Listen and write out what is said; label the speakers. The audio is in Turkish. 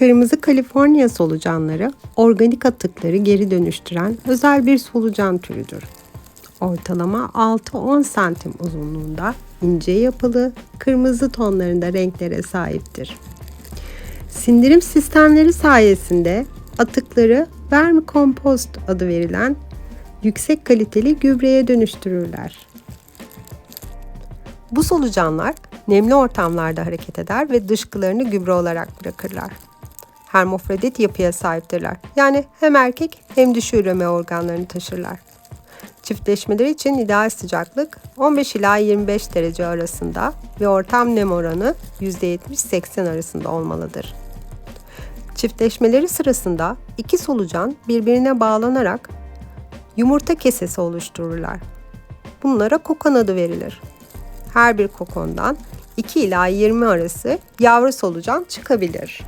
Speaker 1: Kırmızı Kaliforniya solucanları organik atıkları geri dönüştüren özel bir solucan türüdür. Ortalama 6-10 santim uzunluğunda ince yapılı, kırmızı tonlarında renklere sahiptir. Sindirim sistemleri sayesinde atıkları vermikompost adı verilen yüksek kaliteli gübreye dönüştürürler. Bu solucanlar nemli ortamlarda hareket eder ve dışkılarını gübre olarak bırakırlar. Hermofrodit yapıya sahiptirler. Yani hem erkek hem dişi üreme organlarını taşırlar. Çiftleşmeleri için ideal sıcaklık 15 ila 25 derece arasında ve ortam nem oranı %70-80 arasında olmalıdır. Çiftleşmeleri sırasında iki solucan birbirine bağlanarak yumurta kesesi oluştururlar. Bunlara kokon adı verilir. Her bir kokondan 2 ila 20 arası yavru solucan çıkabilir.